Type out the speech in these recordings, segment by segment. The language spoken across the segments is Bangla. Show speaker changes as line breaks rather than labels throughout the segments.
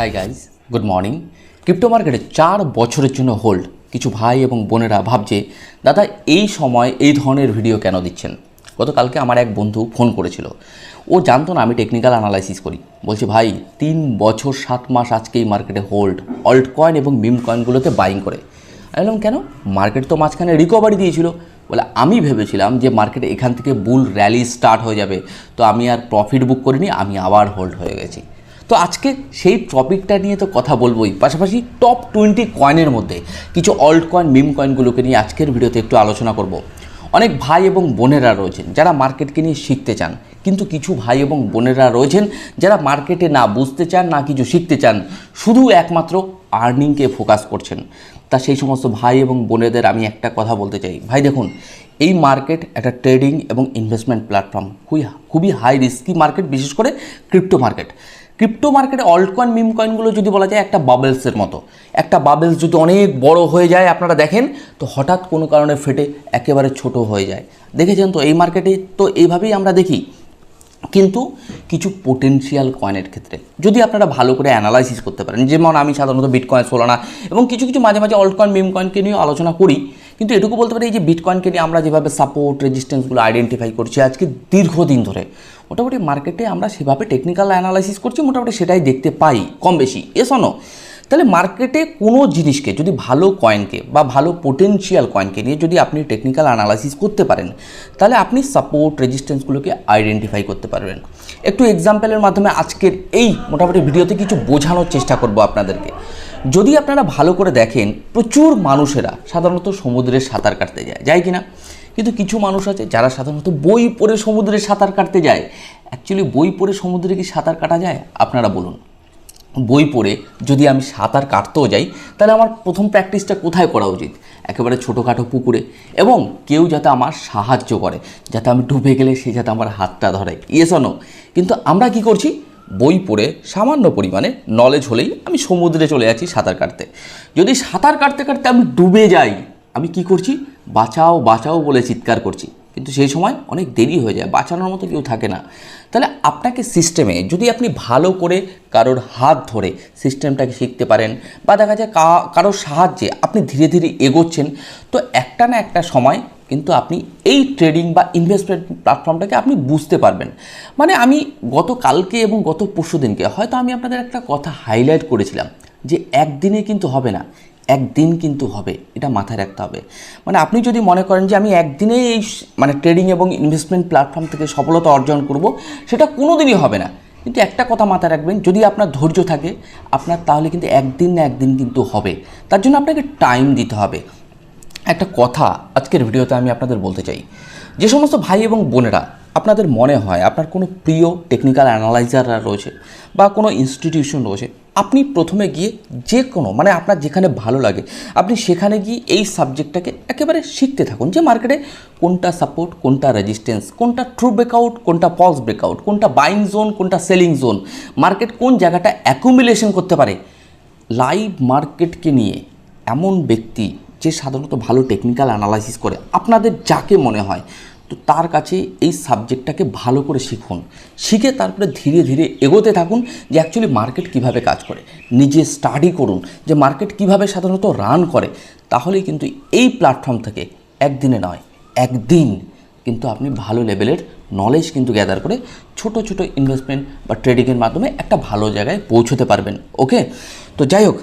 Hi guys good morning crypto মার্কেটে চার বছরের জন্য হোল্ড কিছু ভাই এবং বোনেরা ভাবছে, দাদা, এই সময় এই ধরনের ভিডিও কেন দিচ্ছেন? গতকালকে আমার এক বন্ধু ফোন করেছিল। ও জানতো না আমি টেকনিক্যাল অ্যানালাইসিস করি। বলছে, ভাই, তিন বছর সাত মাস আজকে এই মার্কেটে হোল্ড অল্ট কয়েন এবং মিম কয়েনগুলোতে বাইং করে। আমি বললাম, কেন? মার্কেট তো মাঝখানে রিকভারি দিয়েছিল। বলে, আমি ভেবেছিলাম যে মার্কেটে এখান থেকে বুল র্যালি স্টার্ট হয়ে যাবে। তো আমি আর প্রফিট বুক করিনি, আমি আবার হোল্ড হয়ে গেছি। তো আজকে সেই টপিকটা নিয়ে তো কথা বলবোই। পাশাপাশি টপ টোয়েন্টি কয়েনের মধ্যে কিছু অল্ট কয়েন মিম কয়েনগুলোকে নিয়ে আজকের ভিডিওতে একটু আলোচনা করব। অনেক ভাই এবং বোনেরা রয়েছেন যারা মার্কেটকে নিয়ে শিখতে চান। কিন্তু কিছু ভাই এবং বোনেরা রয়েছেন যারা মার্কেটে না বুঝতে চান, না কিছু শিখতে চান, শুধু একমাত্র আর্নিংকে ফোকাস করছেন। তা সেই সমস্ত ভাই এবং বোনেদের আমি একটা কথা বলতে চাই। ভাই, দেখুন, এই মার্কেট একটা ট্রেডিং এবং ইনভেস্টমেন্ট প্ল্যাটফর্ম খুবই খুবই হাই রিস্কি মার্কেট বিশেষ করে ক্রিপ্টো মার্কেট ক্রিপ্টো মার্কেটে অল্ট কয়েন মিম কয়েনগুলো যদি বলা যায় একটা বাবেলসের মতো। একটা বাবেলস যদি অনেক বড় হয়ে যায়, আপনারা দেখেন, তো হঠাৎ কোনো কারণে ফেটে একেবারে ছোট হয়ে যায়। দেখেছেন তো, এই মার্কেটে তো এইভাবেই আমরা দেখি। কিন্তু কিছু পোটেনশিয়াল কয়েনের ক্ষেত্রে, যদি আপনারা ভালো করে অ্যানালাইসিস করতে পারেন, যেমন আমি সাধারণত বিটকয়েন সোলানা এবং কিছু কিছু মাঝে মাঝে অল্ট কয়েন মিম কয়েনকে নিয়ে আলোচনা করি। কিন্তু এটুকু বলতে পারি, এই যে বিটকয়েনকে নিয়ে আমরা যেভাবে সাপোর্ট রেজিস্ট্যান্সগুলো আইডেন্টিফাই করছি, আজকে দীর্ঘদিন ধরে মোটামুটি মার্কেটে আমরা সেভাবে টেকনিক্যাল অ্যানালাইসিস করছি, মোটামুটি সেটাই দেখতে পাই কম বেশি। এসনও তাহলে মার্কেটে কোনো জিনিসকে, যদি ভালো কয়েনকে বা ভালো পোটেনশিয়াল কয়েনকে নিয়ে যদি আপনি টেকনিক্যাল অ্যানালাইসিস করতে পারেন, তাহলে আপনি সাপোর্ট রেজিস্ট্যান্সগুলোকে আইডেন্টিফাই করতে পারবেন। একটু এক্সাম্পলের মাধ্যমে আজকের এই মোটামুটি ভিডিওতে কিছু বোঝানোর চেষ্টা করব আপনাদেরকে। যদি আপনারা ভালো করে দেখেন, প্রচুর মানুষেরা সাধারণত সমুদ্রে সাঁতার কাটতে যায় যায় কি না কিন্তু কিছু মানুষ আছে যারা সাধারণত বই পড়ে সমুদ্রে সাঁতার কাটতে যায়। অ্যাকচুয়ালি বই পড়ে সমুদ্রে কি সাঁতার কাটা যায়? আপনারা বলুন। বই পড়ে যদি আমি সাঁতার কাটতেও যাই, তাহলে আমার প্রথম প্র্যাকটিসটা কোথায় করা উচিত? একেবারে ছোটোখাটো পুকুরে। এবং কেউ যাতে আমার সাহায্য করে, যাতে আমি ডুবে গেলে সে যাতে আমার হাতটা ধরে। ইয়েস নো কিন্তু আমরা কি করছি? বই পড়ে সামান্য পরিমাণে নলেজ হলেই আমি সমুদ্রে চলে যাচ্ছি সাঁতার কাটতে। যদি সাঁতার কাটতে কাটতে আমি ডুবে যাই আমি কি করছি? বাঁচাও বাঁচাও বলে চিৎকার করছি। কিন্তু সেই সময় অনেক দেরি হয়ে যায়, বাঁচানোর মতো কেউ থাকে না। তাহলে আপনাকে সিস্টেমে যদি আপনি ভালো করে কারোর হাত ধরে সিস্টেমটাকে শিখতে পারেন বা দেখা যায় কারোর সাহায্যে আপনি ধীরে ধীরে এগোচ্ছেন, তো একটা না একটা সময় কিন্তু আপনি এই ট্রেডিং বা ইনভেস্টমেন্ট প্ল্যাটফর্মটাকে আপনি বুঝতে পারবেন। মানে আমি গত কালকে এবং গত পরশু দিনকে হয়তো আমি আপনাদের একটা কথা হাইলাইট করেছিলাম যে একদিনে কিন্তু হবে না। একদিন কিন্তু হবে, এটা মাথায় রাখতে হবে। মানে আপনি যদি মনে করেন যে আমি একদিনে এই মানে ট্রেডিং এবং ইনভেস্টমেন্ট প্ল্যাটফর্ম থেকে সফলতা অর্জন করব, সেটা কোনো দিনই হবে না। কিন্তু একটা কথা মাথায় রাখবেন, যদি আপনার ধৈর্য থাকে, আপনার তাহলে কিন্তু একদিন না একদিন কিন্তু হবে। তার জন্য আপনাকে টাইম দিতে হবে। একটা কথা আজকের ভিডিওতে আমি আপনাদের বলতে চাই। যে সমস্ত ভাই এবং বোনেরা আপনাদের মনে হয়, আপনার কোনো প্রিয় টেকনিক্যাল অ্যানালাইজাররা রয়েছে বা কোনো ইনস্টিটিউশন রয়েছে, আপনি প্রথমে গিয়ে যে কোনো মানে আপনার যেখানে ভালো লাগে, আপনি সেখানে গিয়ে এই সাবজেক্টটাকে একেবারে শিখতে থাকুন যে মার্কেটে কোনটা সাপোর্ট কোনটা রেজিস্ট্যান্স কোনটা ট্রু ব্রেকআউট কোনটা ফলস ব্রেকআউট কোনটা বাইং জোন কোনটা সেলিং জোন মার্কেট কোন জায়গাটা অ্যাকুমুলেশন করতে পারে। লাইভ মার্কেটকে নিয়ে এমন ব্যক্তি যে সাধারণত ভালো টেকনিক্যাল অ্যানালাইসিস করে, আপনাদের যাকে মনে হয় তো তার কাছে এই সাবজেক্টটাকে ভালো করে শিখুন। শিখে তারপরে ধীরে ধীরে এগোতে থাকুন যে অ্যাকচুয়ালি মার্কেট কীভাবে কাজ করে। নিজে স্টাডি করুন যে মার্কেট কীভাবে সাধারণত রান করে। তাহলেই কিন্তু এই প্ল্যাটফর্ম থেকে একদিনে নয়, একদিন কিন্তু আপনি ভালো লেভেলের নলেজ কিন্তু গ্যাদার করে ছোট ছোট ইনভেস্টমেন্ট বা ট্রেডিংয়ের মাধ্যমে একটা ভালো জায়গায় পৌঁছতে পারবেন। ওকে তো যাই হোক,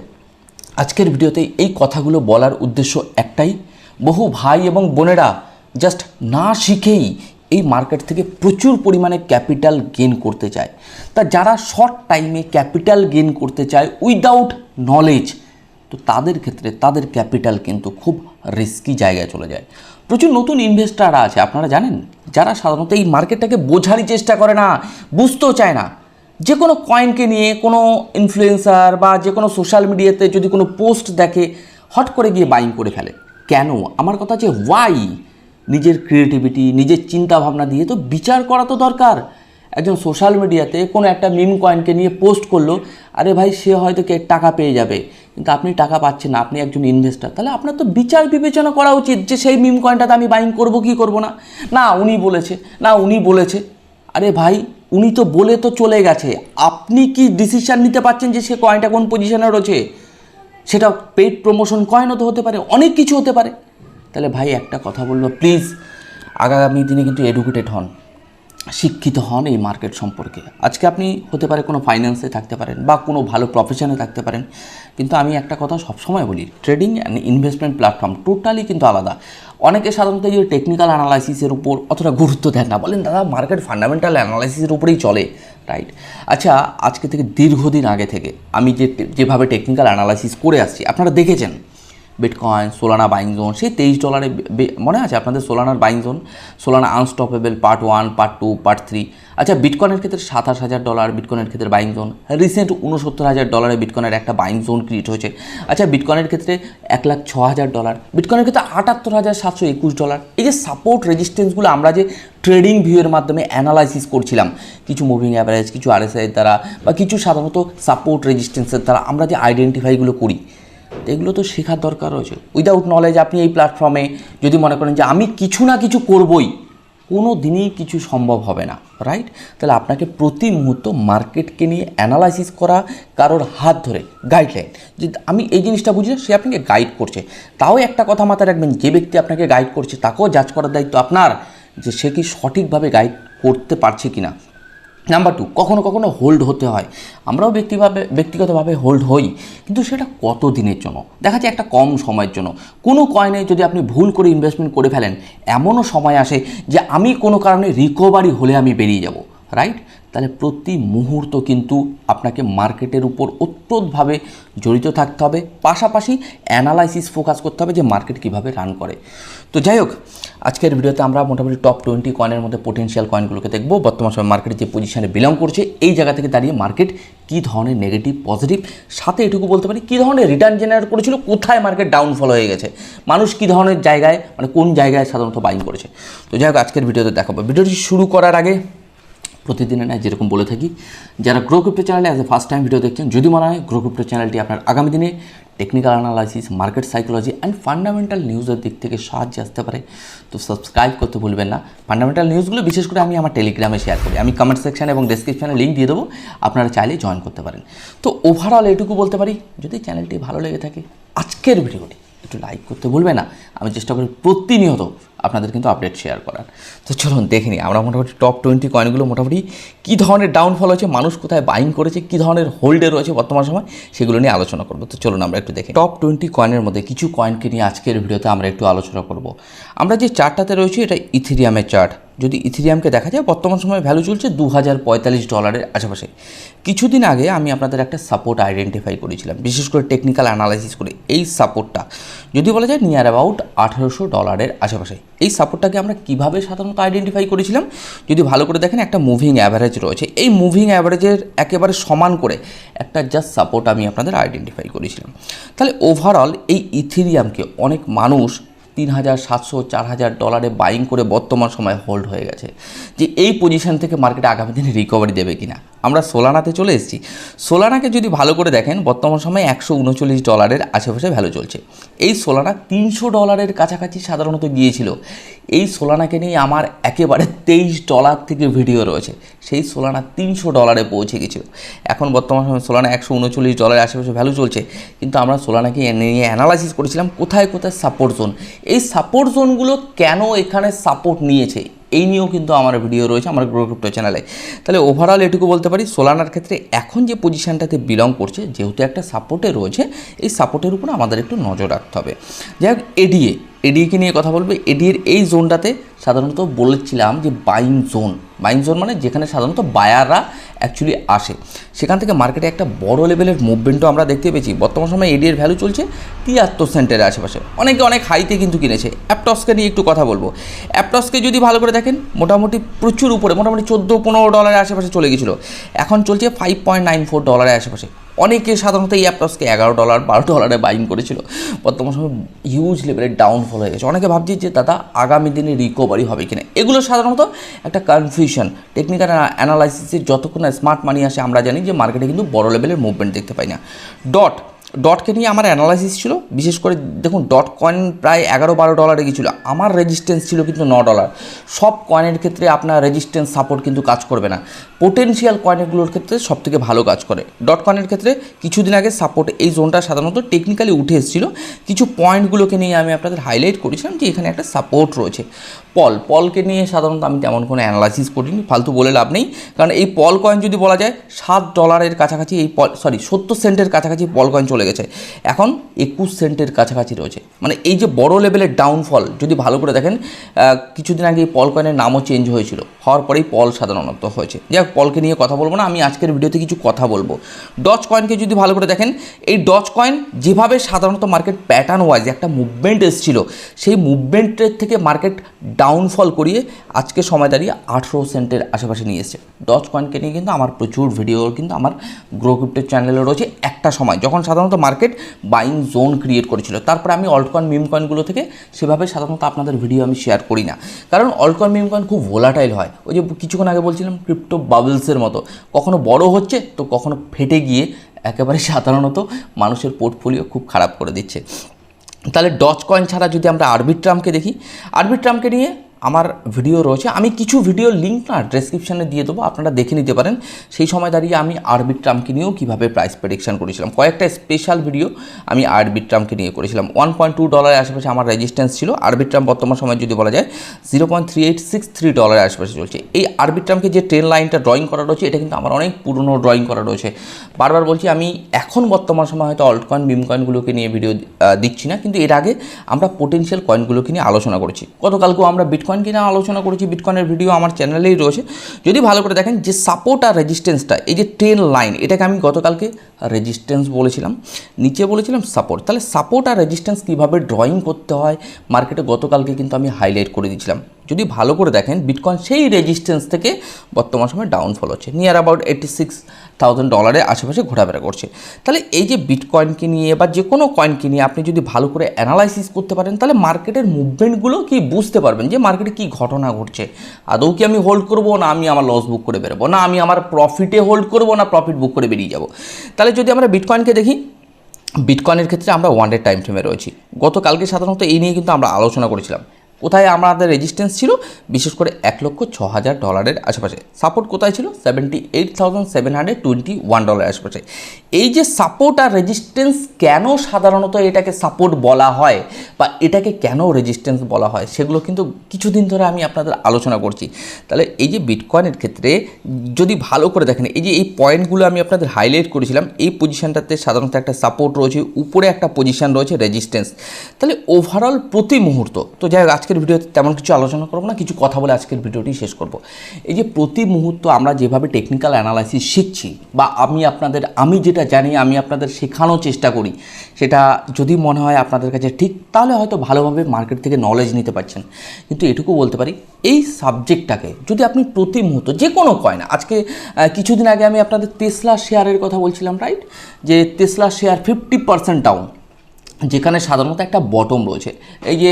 আজকের ভিডিওতে এই কথাগুলো বলার উদ্দেশ্য একটাই। বহু ভাই এবং বোনেরা জাস্ট না শিখেই এই মার্কেট থেকে প্রচুর পরিমাণে ক্যাপিটাল গেন করতে চায়। তা যারা শর্ট টাইমে ক্যাপিটাল গেন করতে চায় উইদাউট নলেজ তো তাদের ক্ষেত্রে তাদের ক্যাপিটাল কিন্তু খুব রিস্কি জায়গায় চলে যায়। প্রচুর নতুন ইনভেস্টাররা আছে, আপনারা জানেন? যারা সাধারণত এই মার্কেটটাকে বোঝারই চেষ্টা করে না, বুঝতেও চায় না। যে কোনো কয়েনকে নিয়ে, কোনো ইনফ্লুয়েন্সার বা যে কোনো সোশ্যাল মিডিয়াতে যদি কোনো পোস্ট দেখে, হট করে গিয়ে বাইং করে ফেলে। কেন? আমার কথা হচ্ছে ওয়াই নিজের ক্রিয়েটিভিটি নিজের চিন্তা ভাবনা দিয়ে, তো বিচার করা তো দরকার। একজন সোশ্যাল মিডিয়াতে কোনো একটা মিম কয়েনকে নিয়ে পোস্ট করল, আরে ভাই সে হয়তো কে টাকা পেয়ে যাবে, কিন্তু আপনি টাকা পাচ্ছেন না, আপনি একজন ইনভেস্টার তাহলে আপনার তো বিচার বিবেচনা করা উচিত যে সেই মিম কয়েনটাতে আমি বাইং করব, কি করব না। না, উনি বলেছে, না, উনি বলেছে, আরে ভাই, উনি তো বলে তো চলে গেছে, আপনি কি ডিসিশন নিতে পারছেন যে সে কয়েনটা কোন পজিশনে রয়েছে? সেটা পেইড প্রমোশন কয়েনও তো হতে পারে, অনেক কিছু হতে পারে। তাহলে ভাই একটা কথা বলব প্লিজ আগামী দিনে কিন্তু এডুকেটেড হন, শিক্ষিত হন এই মার্কেট সম্পর্কে। আজকে আপনি হতে পারে কোনো ফাইন্যান্সে থাকতে পারেন বা কোনো ভালো প্রফেশনে থাকতে পারেন, কিন্তু আমি একটা কথা সবসময় বলি trading and investment platform totally কিন্তু আলাদা। অনেকে সাধারণত এই টেকনিক্যাল অ্যানালাইসিসের উপর অতটা গুরুত্ব দেন না। বলেন, দাদা মার্কেট ফান্ডামেন্টাল অ্যানালাইসিসের উপরেই চলে। রাইট আচ্ছা আজকে থেকে দীর্ঘদিন আগে থেকে আমি যে, যেভাবে টেকনিক্যাল অ্যানালাইসিস করে আসছি, আপনারা দেখেছেন? বিটকয়েন সোলানা বাইং জোন সেই তেইশ ডলারে মনে আছে আপনাদের সোলানার buying zone Solana unstoppable part one part two part three আচ্ছা বিটকয়েনের ক্ষেত্রে সাতাশ হাজার ডলার বিটকয়েনের ক্ষেত্রে বাইং জোন রিসেন্ট উনসত্তর হাজার ডলারে বিটকয়েনের একটা বাইং জোন ক্রিয়েট হয়েছে। আচ্ছা বিটকয়েনের ক্ষেত্রে এক লাখ ছ হাজার ডলার বিটকয়েনের ক্ষেত্রে আটাত্তর হাজার সাতশো একুশ ডলার এই যে সাপোর্ট রেজিস্ট্যান্সগুলো আমরা যে ট্রেডিং ভিউয়ের মাধ্যমে অ্যানালাইসিস করছিলাম, কিছু মুভিং অ্যাভারেজ কিছু আরএসআই দ্বারা, বা কিছু সাধারণত সাপোর্ট রেজিস্ট্যান্সের দ্বারা আমরা যে আইডেন্টিফাইগুলো করি তো এগুলো তো শেখার দরকার রয়েছে। উইদাউট নলেজ আপনি এই প্ল্যাটফর্মে যদি মনে করেন যে আমি কিছু না কিছু করবই, কোনো দিনই কিছু সম্ভব হবে না রাইট তাহলে আপনাকে প্রতি মুহূর্ত মার্কেটকে নিয়ে অ্যানালাইসিস করা, কারোর হাত ধরে গাইডলাইন যে আমি এই জিনিসটা বুঝি সে আপনাকে গাইড করছে। তাও একটা কথা মাথায় রাখবেন, যে ব্যক্তি আপনাকে গাইড করছে, তাকেও জাজ করার দায়িত্ব আপনার, যে সে কি সঠিকভাবে গাইড করতে পারছে কি না নাম্বার টু কখনো কখনো হোল্ড হতে হয়। আমরাও ব্যক্তিভাবে, ব্যক্তিগতভাবে হোল্ড হই, কিন্তু সেটা কত দিনের জন্য? দেখা যায় একটা কম সময়ের জন্য। কোনো কয়েনে যদি আপনি ভুল করে ইনভেস্টমেন্ট করে ফেলেন, এমনও সময় আসে যে আমি কোনো কারণে রিকভারি হলে আমি বেরিয়ে যাব রাইট তাহলে প্রতি মুহূর্ত কিন্তু আপনাকে মার্কেটের উপর ওতপ্রোতভাবে জড়িত থাকতে হবে। পাশাপাশি অ্যানালাইসিস ফোকাস করতে হবে যে মার্কেট কীভাবে রান করে। তো যাই হোক, আজকের ভিডিওতে আমরা মোটামুটি টপ টোয়েন্টি কয়েনের মধ্যে পোটেনশিয়াল কয়েনগুলোকে দেখব। বর্তমান সময় মার্কেটে যে পজিশনে বিলং করছে, এই জায়গা থেকে দাঁড়িয়ে মার্কেট কী ধরনের নেগেটিভ পজিটিভ সাথে এটুকু বলতে পারি, কী ধরনের রিটার্ন জেনারেট করেছিল, কোথায় মার্কেট ডাউনফল হয়ে গেছে, মানুষ কী ধরনের জায়গায় মানে কোন জায়গায় সাধারণত বাইং করেছে। তো যাই হোক, আজকের ভিডিওতে দেখাবো। ভিডিওটি শুরু করার আগে প্রতিদিনে নয় যেরকম বলে থাকি, যারা গ্রো ক্রিপ্টো চ্যানেলে as a first time video দেখছেন, যদি মনে হয় গ্রো ক্রিপ্টো চ্যানেলটি আপনার আগামী দিনে technical analysis market psychology and fundamental নিউজের দিক থেকে সাহায্যে আসতে পারে। তো সাবস্ক্রাইব করতে ভুলবেন না। ফান্ডামেন্টাল নিউজগুলো বিশেষ করে আমি আমার টেলিগ্রামে শেয়ার করি। আমি কমেন্ট সেকশন এবং ডিসক্রিপশানে লিঙ্ক দিয়ে দেবো। আপনারা চাইলে জয়েন করতে পারেন। তো ওভারঅল এটুকু বলতে পারি, যদি চ্যানেলটি ভালো লেগে থাকে, আজকের ভিডিওটি একটু লাইক করতে ভুলবে না। আমি চেষ্টা করি প্রতিনিয়ত আপনাদের কিন্তু আপডেট শেয়ার করার। তো চলুন দেখে নিই, আমরা মোটামুটি টপ টোয়েন্টি কয়েনগুলো মোটামুটি কী ধরনের ডাউনফল হয়েছে, মানুষ কোথায় বাইং করেছে, কী ধরনের হোল্ডে রয়েছে বর্তমান সময়, সেগুলো নিয়ে আলোচনা করব। তো চলুন আমরা একটু দেখি টপ টোয়েন্টি কয়েনের মধ্যে কিছু কয়েনকে নিয়ে আজকের ভিডিওতে আমরা একটু আলোচনা করব। আমরা যে চার্টটাতে রয়েছি, এটা ইথিরিয়ামের চার্ট যদি ইথিরিয়ামকে দেখা যায়, বর্তমান সময়ে ভ্যালু চলছে দু হাজার পঁয়তাল্লিশ ডলারের আশেপাশে। কিছুদিন আগে আমি আপনাদের একটা সাপোর্ট আইডেন্টিফাই করেছিলাম, বিশেষ করে টেকনিক্যাল অ্যানালাইসিস করে। এই সাপোর্টটা যদি বলা যায় নিয়ার অ্যাবাউট আঠারোশো ডলারের আশেপাশে। এই সাপোর্টটাকে আমরা কীভাবে সাধারণত আইডেন্টিফাই করেছিলাম? যদি ভালো করে দেখেন, একটা মুভিং অ্যাভারেজ রয়েছে। এই মুভিং অ্যাভারেজের একেবারে সমান করে একটা জাস্ট সাপোর্ট আমি আপনাদের আইডেন্টিফাই করেছিলাম। তাহলে ওভারঅল এই ইথিরিয়ামকে অনেক মানুষ তিন হাজার সাতশো চার হাজার ডলারে বাইং করে বর্তমান সময় হোল্ড হয়ে গেছে। যে এই পজিশন থেকে মার্কেটে আগামী দিনে রিকভারি দেবে কিনা? আমরা সোলানাতে চলে এসেছি। সোলানাকে যদি ভালো করে দেখেন, বর্তমান সময়ে একশো উনচল্লিশ ডলারের আশেপাশে ভ্যালু চলছে। এই সোলানা তিনশো ডলারের কাছাকাছি সাধারণত গিয়েছিল। এই সোলানাকে নিয়ে আমার একেবারে তেইশ ডলার থেকে ভিডিও রয়েছে। সেই সোলানা তিনশো ডলারে পৌঁছে গেছিল এখন বর্তমান সময় সোলানা একশো উনচল্লিশ ডলারের আশেপাশে ভ্যালু চলছে। কিন্তু আমরা সোলানাকে নিয়ে অ্যানালাইসিস করেছিলাম, কোথায় কোথায় সাপোর্ট জোন এই সাপোর্ট জোনগুলো কেন এখানে সাপোর্ট নিয়েছে? এই নিয়েও কিন্তু আমার ভিডিও রয়েছে আমার গ্রো ক্রিপ্টো চ্যানেলে তাহলে ওভারঅল এটুকু বলতে পারি সোলানার ক্ষেত্রে এখন যে পজিশানটাতে বিলং করছে, যেহেতু একটা সাপোর্টে রয়েছে, এই সাপোর্টের উপর আমাদের একটু নজর রাখতে হবে। যাই হোক এডিএ এডিএকে নিয়ে কথা বলব। এডিএর এই জোনটাতে সাধারণত বলেছিলাম যে বাইং জোন। বাইং জোন মানে যেখানে সাধারণত বায়াররা অ্যাকচুয়ালি আসে। সেখান থেকে মার্কেটে একটা বড় লেভেলের মুভমেন্টও আমরা দেখতে পেয়েছি। বর্তমান সময়ে এডিএর ভ্যালু চলছে তিয়াত্তর সেন্টের আশেপাশে। অনেকে অনেক হাইতে কিন্তু কিনেছে। অ্যাপটসকে নিয়ে একটু কথা বলব। অ্যাপটসকে যদি ভালো করে দেখেন, মোটামুটি প্রচুর উপরে, মোটামুটি চোদ্দ পনেরো ডলারের আশেপাশে চলে গেছিল। এখন চলছে ফাইভ পয়েন্ট নাইন ফোর ডলারের আশেপাশে। অনেকে সাধারণত এই অ্যাপটসকে এগারো ডলার বারো ডলারে বাইং করেছিল। বর্তমান সময় হিউজ লেভেলের ডাউনফল হয়ে গেছে। অনেকে ভাবছি যে, দাদা, আগামী দিনে রিকভারি হবে কিনা? এগুলো সাধারণত একটা কনফিউশন টেকনিক্যাল অ্যানালাইসিসের যতক্ষণ স্মার্ট মানি আসে, আমরা জানি যে মার্কেটে কিন্তু বড় লেভেলের মুভমেন্ট দেখতে পাই না। ডট ডটকে নিয়ে আমার অ্যানালাইসিস ছিল, বিশেষ করে দেখুন ডট কয়েন প্রায় এগারো বারো ডলারে গিয়েছিল, আমার রেজিস্ট্যান্স ছিল কিন্তু ন ডলার সব কয়েনের ক্ষেত্রে আপনার রেজিস্ট্যান্স সাপোর্ট কিন্তু কাজ করবে না। পোটেনশিয়াল কয়েনগুলোর ক্ষেত্রে সব থেকে ভালো কাজ করে। ডট কয়েনের ক্ষেত্রে কিছুদিন আগে সাপোর্ট এই জোনটা সাধারণত টেকনিক্যালি উঠে এসেছিল। কিছু পয়েন্টগুলোকে নিয়ে আমি আপনাদের হাইলাইট করেছিলাম যে এখানে একটা সাপোর্ট রয়েছে। পল, পলকে নিয়ে সাধারণত আমি তেমন কোনো অ্যানালাইসিস করিনি, ফালতু বলে লাভ নেই। কারণ এই পল কয়েন যদি বলা যায়, সাত ডলারের কাছাকাছি এই পল সরি সত্তর সেন্টের কাছাকাছি পল কয়েন চলে গেছে। এখন একুশ সেন্টের কাছাকাছি রয়েছে। মানে এই যে বড় লেভেলের ডাউনফল যদি ভালো করে দেখেন কিছুদিন আগে এই পল কয়েনের নামও চেঞ্জ হয়েছিল। হওয়ার পরেই পল সাধারণত হয়েছে। যাই হোক, পলকে নিয়ে কথা বলব না, আমি আজকের ভিডিওতে কিছু কথা বলব। ডচ কয়েনকে যদি ভালো করে দেখেন, এই ডচ কয়েন যেভাবে সাধারণত মার্কেট প্যাটার্ন ওয়াইজ একটা মুভমেন্ট এসেছিল, সেই মুভমেন্টের থেকে মার্কেট ডাউনফল করিয়ে আজকে সময় দাঁড়িয়ে আঠেরো সেন্টের আশেপাশে নিয়ে এসেছে। ডচ কয়েনকে নিয়ে কিন্তু আমার প্রচুর ভিডিও কিন্তু আমার গ্রো ক্রিপ্টের চ্যানেলে রয়েছে একটা সময়, যখন সাধারণত মার্কেট বাইং জোন ক্রিয়েট করেছিল। তারপরে আমি অল্ট কয়েন মিম কয়েনগুলো থেকে সেভাবে সাধারণত আপনাদের ভিডিও আমি শেয়ার করি না। কারণ অল্ট কয়েন মিম কয়েন খুব ভোলাটাইল হয়। ওই যে কিছুক্ষণ আগে বলছিলাম ক্রিপ্টো বাবলসের মতো। কখনো বড় হচ্ছে তো কখনো ফেটে গিয়ে একেবারে সাধারণত মানুষের পোর্টফোলিও খুব খারাপ করে দিচ্ছে। তাহলে ডচ কয়েন ছাড়া যদি আমরা আরবিট্রামকে দেখি আরবিট্রামকে নিয়ে আমার ভিডিও রয়েছে। আমি কিছু ভিডিও লিঙ্ক না ডেসক্রিপশানে দিয়ে দেবো, আপনারা দেখে নিতে পারেন। সেই সময় দাঁড়িয়ে আমি আরবি ট্রামকে নিয়েও কীভাবে প্রাইস প্রেডিকশন করেছিলাম। কয়েকটা স্পেশাল ভিডিও আমি আরবি ট্রামকে নিয়ে করেছিলাম। ওয়ান পয়েন্ট টু ডলারের আশেপাশে আমার রেজিস্ট্যান্স ছিল। আরবিট্রাম বর্তমান সময় যদি বলা যায় zero point three eight six three ডলারের আশেপাশে চলছে। এই আরবিট্রামকে যে ট্রেন লাইনটা ড্রয়িং করা রয়েছে, এটা কিন্তু আমার অনেক পুরনো ড্রয়িং করা রয়েছে। বারবার বলছি, আমি এখন বর্তমান সময় হয়তো অল্ট কয়েন বিম কয়েনগুলোকে নিয়ে ভিডিও দিচ্ছি না। কিন্তু এর আগে আমরা পোটেনশিয়াল কয়েনগুলোকে নিয়ে আলোচনা করেছি। গতকালকেও আমরা বিটকয়েনকে কিনা আলোচনা করেছি বিটকয়েনের ভিডিও আমার চ্যানেলেই রয়েছে। যদি ভালো করে দেখেন যে সাপোর্ট আর রেজিস্ট্যান্সটা এই যে ট্রেন লাইন এটাকে আমি গতকালকে রেজিস্ট্যান্স বলেছিলাম, নিচে বলেছিলাম সাপোর্ট তাহলে সাপোর্ট আর রেজিস্ট্যান্স কীভাবে ড্রয়িং করতে হয়? মার্কেটে গতকালকে কিন্তু আমি হাইলাইট করে দিয়েছিলাম। যদি ভালো করে দেখেন বিটকয়েন সেই রেজিস্ট্যান্স থেকে বর্তমান সময় ডাউনফল হচ্ছে near about eighty six thousand ডলারের আশেপাশে ঘোরাফেরা করছে। তাহলে এই যে বিটকয়েনকে নিয়ে বা যে কোনো কয়েনকে নিয়ে আপনি যদি ভালো করে অ্যানালাইসিস করতে পারেন, তাহলে মার্কেটের মুভমেন্টগুলো কি বুঝতে পারবেন যে মার্কেটে কী ঘটনা ঘটছে। আদৌ কি আমি হোল্ড করব, না আমি আমার লস বুক করে বেরোবো, না আমি আমার প্রফিটে হোল্ড করব, না প্রফিট বুক করে বেরিয়ে যাব। তাহলে যদি আমরা বিটকয়েনকে দেখি বিটকয়েনের ক্ষেত্রে আমরা ওয়ান ডে টাইম ফ্রেমে রয়েছি। গতকালকে সাধারণত এই নিয়ে কিন্তু আমরা আলোচনা করেছিলাম। কোথায় আমাদের রেজিস্ট্যান্স ছিল? বিশেষ করে এক লক্ষ ছ হাজার ডলারের আশেপাশে। সাপোর্ট কোথায় ছিল? Seventy eight thousand seven hundred twenty one ডলারের আশেপাশে। এই যে সাপোর্ট আর রেজিস্ট্যান্স কেন সাধারণত এটাকে সাপোর্ট বলা হয় বা এটাকে কেন রেজিস্ট্যান্স বলা হয়, সেগুলো কিন্তু কিছুদিন ধরে আমি আপনাদের আলোচনা করছি। তাহলে এই যে বিটকয়েনের ক্ষেত্রে যদি ভালো করে দেখেন, এই যে এই পয়েন্টগুলো আমি আপনাদের হাইলাইট করেছিলাম, এই পজিশানটাতে সাধারণত একটা সাপোর্ট রয়েছে, উপরে একটা পজিশন রয়েছে রেজিস্ট্যান্স তাহলে ওভারঅল প্রতি মুহূর্ত, তো যাই হোক আজকের ভিডিওতে তেমন কিছু আলোচনা করব না, কিছু কথা বলে আজকের ভিডিওটি শেষ করব। এই যে প্রতি মুহূর্ত আমরা যেভাবে টেকনিক্যাল অ্যানালাইসিস শিখছি বা আমি আপনাদের, আমি যেটা জানি, আমি আপনাদের শেখানোর চেষ্টা করি, সেটা যদি মনে হয় আপনাদের কাছে ঠিক, তাহলে হয়তো ভালোভাবে মার্কেট থেকে নলেজ নিতে পারছেন। কিন্তু এটুকু বলতে পারি, এই সাবজেক্টটাকে যদি আপনি প্রতি মুহূর্ত, যে কোনো কয়েন, আজকে কিছুদিন আগে আমি আপনাদের তেসলা শেয়ারের কথা বলছিলাম রাইট যে Tesla share fifty percent down যেখানে সাধারণত একটা বটম রয়েছে। এই যে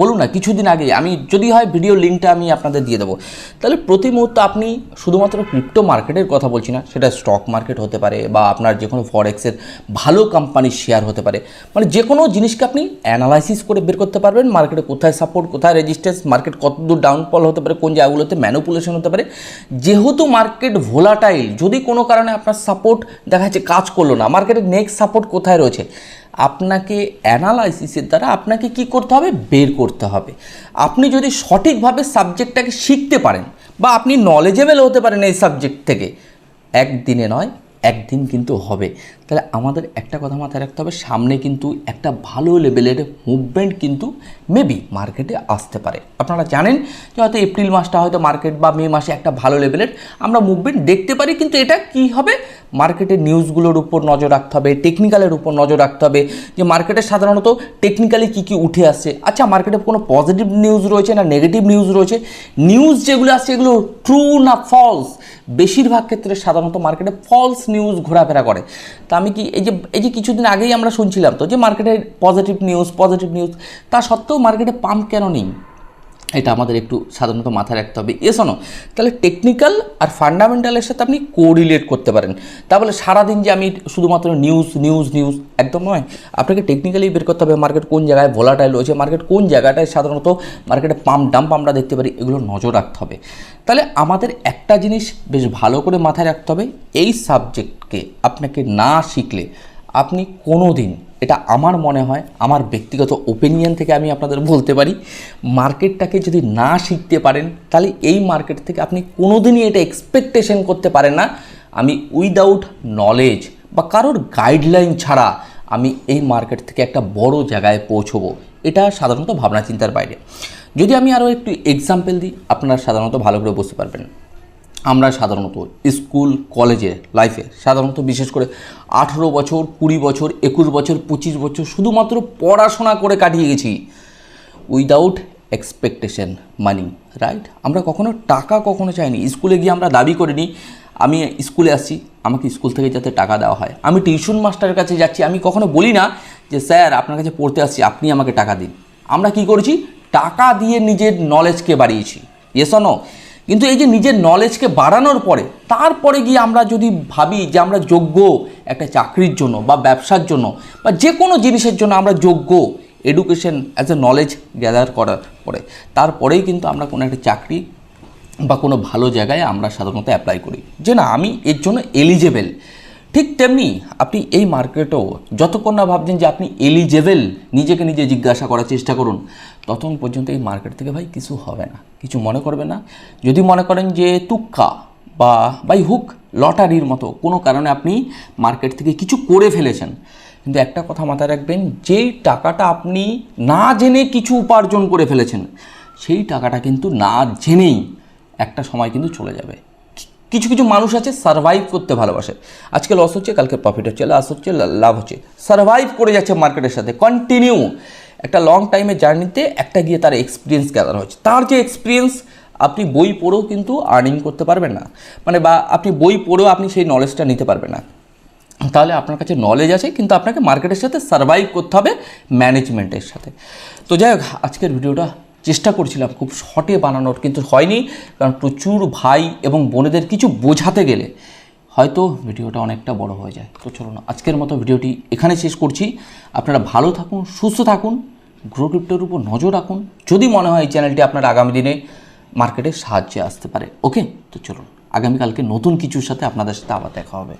বলুন না, কিছুদিন আগে আমি যদি হয় ভিডিও লিঙ্কটা আমি আপনাদের দিয়ে দেবো। তাহলে প্রতি মুহূর্তে আপনি শুধুমাত্র ক্রিপ্টো মার্কেটের কথা বলছি না, সেটা স্টক মার্কেট হতে পারে বা আপনার যে কোনো ফরেক্সের ভালো কোম্পানির শেয়ার হতে পারে। মানে যে কোনো জিনিসকে আপনি অ্যানালাইসিস করে বের করতে পারবেন মার্কেটে কোথায় সাপোর্ট কোথায় রেজিস্ট্যান্স মার্কেট কতদূর ডাউনফল হতে পারে, কোন জায়গাগুলোতে ম্যানুপুলেশন হতে পারে। যেহেতু মার্কেট ভোলাটাইল যদি কোনো কারণে আপনার সাপোর্ট দেখা যাচ্ছে কাজ করল না মার্কেটের নেক্সট সাপোর্ট কোথায় রয়েছে? আপনাকে অ্যানালাইসিসের দ্বারা আপনাকে কি করতে হবে? বের করতে হবে। আপনি যদি সঠিকভাবে সাবজেক্টটাকে শিখতে পারেন বা আপনি নলেজেবল হতে পারেন এই সাবজেক্ট থেকে, একদিনে নয়, একদিন কিন্তু হবে। তাহলে আমাদের একটা কথা মাথায় রাখতে হবে, সামনে কিন্তু একটা ভালো লেভেলের মুভমেন্ট কিন্তু মেবি মার্কেটে আসতে পারে। আপনারা জানেন যে হয়তো এপ্রিল মাসটা হয়তো মার্কেট বা মে মাসে একটা ভালো লেভেলের আমরা মুভমেন্ট দেখতে পারি, কিন্তু এটা কি হবে? মার্কেটের নিউজগুলোর উপর নজর রাখতে হবে টেকনিক্যালের উপর নজর রাখতে হবে, যে মার্কেটে সাধারণত টেকনিক্যালি কী কী উঠে আসছে। আচ্ছা মার্কেটে কোনো পজিটিভ নিউজ রয়েছে না নেগেটিভ নিউজ রয়েছে? নিউজ যেগুলো আসছে এগুলো ট্রু না ফলস বেশিরভাগ ক্ষেত্রে সাধারণত মার্কেটে ফলস নিউজ ঘোরাফেরা করে। তা আমি কি, এই যে এই যে কিছুদিন আগেই আমরা শুনছিলাম তো যে মার্কেটে পজিটিভ নিউজ পজিটিভ নিউজ তা সত্ত্বেও মার্কেটে পাম্প কেন নেই? এটা আমাদের একটু সাধারণত মাথায় রাখতে হবে। এ শোনো, তাহলে টেকনিক্যাল আর ফান্ডামেন্টালের সাথে আপনি কোরিলেট করতে পারেন। তা বলে সারাদিন যে আমি শুধুমাত্র নিউজ নিউজ নিউজ একদম নয়, আপনাকে টেকনিক্যালি বের করতে হবে মার্কেট কোন জায়গায় ভোলাটাইল রয়েছে মার্কেট কোন জায়গাটায় সাধারণত মার্কেটে পাম্প ডাম্প আমরা দেখতে পারি, এগুলো নজর রাখতে হবে। তাহলে আমাদের একটা জিনিস বেশ ভালো করে মাথায় রাখতে হবে, এই সাবজেক্টকে আপনাকে না শিখলে আপনি কোনো দিন এটা আমার মনে হয়, আমার ব্যক্তিগত ওপিনিয়ন থেকে আমি আপনাদের বলতে পারি মার্কেটটাকে যদি না শিখতে পারেন, তাহলে এই মার্কেট থেকে আপনি কোনো দিনই এটা এক্সপেকটেশন করতে পারেন না। আমি উইদাউট নলেজ বা কারোর গাইডলাইন ছাড়া আমি এই মার্কেট থেকে একটা বড় জায়গায় পৌঁছবো। এটা সাধারণত ভাবনা চিন্তার বাইরে। যদি আমি আরও একটু এক্সাম্পল দিই, আপনারা সাধারণত ভালো করে বুঝতে পারবেন। আমরা সাধারণত স্কুল, কলেজে লাইফে সাধারণত বিশেষ করে আঠেরো বছর, কুড়ি বছর, একুশ বছর, পঁচিশ বছর শুধুমাত্র পড়াশোনা করে কাটিয়ে গেছি। উইদাউট এক্সপেকটেশন মানি রাইট আমরা কখনো টাকা কখনো চাইনি। স্কুলে গিয়ে আমরা দাবি করিনি, আমি স্কুলে আসছি, আমাকে স্কুল থেকে যাতে টাকা দেওয়া হয়। আমি টিউশন মাস্টারের কাছে যাচ্ছি, আমি কখনো বলি না যে, স্যার, আপনার কাছে পড়তে আসছি, আপনি আমাকে টাকা দিন। আমরা কি করেছি? টাকা দিয়ে নিজের নলেজকে বাড়িয়েছি। এসনো কিন্তু এই যে নিজের নলেজকে বাড়ানোর পরে, তারপরে গিয়ে আমরা যদি ভাবি যে আমরা যোগ্য একটা চাকরির জন্য বা ব্যবসার জন্য বা যে কোনো জিনিসের জন্য আমরা যোগ্য education as a knowledge gather করার পরে, তারপরেই কিন্তু আমরা কোনো একটা চাকরি বা কোনো ভালো জায়গায় আমরা সাধারণত অ্যাপ্লাই করি। যে না, আমি এর জন্য এলিজেবেল ঠিক তেমনি আপনি এই মার্কেটেও যতক্ষণ না ভাবছেন যে আপনি এলিজেবেল নিজেকে নিজে জিজ্ঞাসা করার চেষ্টা করুন। ততক্ষণ পর্যন্ত এই মার্কেট থেকে ভাই কিছু হবে না, কিছু মনে করবে না। যদি মনে করেন যে তুক্কা বা বাই হুক লটারির মতো কোনো কারণে আপনি মার্কেট থেকে কিছু করে ফেলেছেন, কিন্তু একটা কথা মাথায় রাখবেন যেই টাকাটা আপনি না জেনে কিছু উপার্জন করে ফেলেছেন, সেই টাকাটা কিন্তু না জেনেই একটা সময় কিন্তু চলে যাবে। কিছু কিছু মানুষ আছে সারভাইভ করতে ভালোবাসে। আজকে লস হচ্ছে, কালকে প্রফিট হচ্ছে লস হচ্ছে, লাভ হচ্ছে। সারভাইভ করে যাচ্ছে মার্কেটের সাথে। কন্টিনিউ একটা লং টাইমের জার্নিতে একটা গিয়ে তার এক্সপিরিয়েন্স গ্যাদার হচ্ছে তার যে এক্সপিরিয়েন্স আপনি বই পড়েও কিন্তু আর্নিং করতে পারবেন না। মানে বা আপনি বই পড়েও আপনি সেই নলেজটা নিতে পারবেন না। তাহলে আপনার কাছে নলেজ আছে, কিন্তু আপনাকে মার্কেটের সাথে সার্ভাইভ করতে হবে ম্যানেজমেন্টের সাথে। তো যাই হোক, আজকের ভিডিওটা চেষ্টা করছিলাম, খুব শর্টে বানানোর, কিন্তু হয়নি। কারণ প্রচুর ভাই এবং বোনেদের কিছু বোঝাতে গেলে হয়তো ভিডিওটা অনেকটা বড় হয়ে যায়। তো চলুন, আজকের মতো ভিডিওটি এখানে শেষ করছি। আপনারা ভালো থাকুন, সুস্থ থাকুন। গ্রো ক্রিপ্টোর উপর নজর রাখুন। যদি মনে হয় এই চ্যানেলটি আপনার আগামী দিনে মার্কেটে সাহায্যে আসতে পারে। ওকে তো চলুন, আগামীকালকে নতুন কিছুর সাথে আপনাদের সাথে আবার দেখা হবে।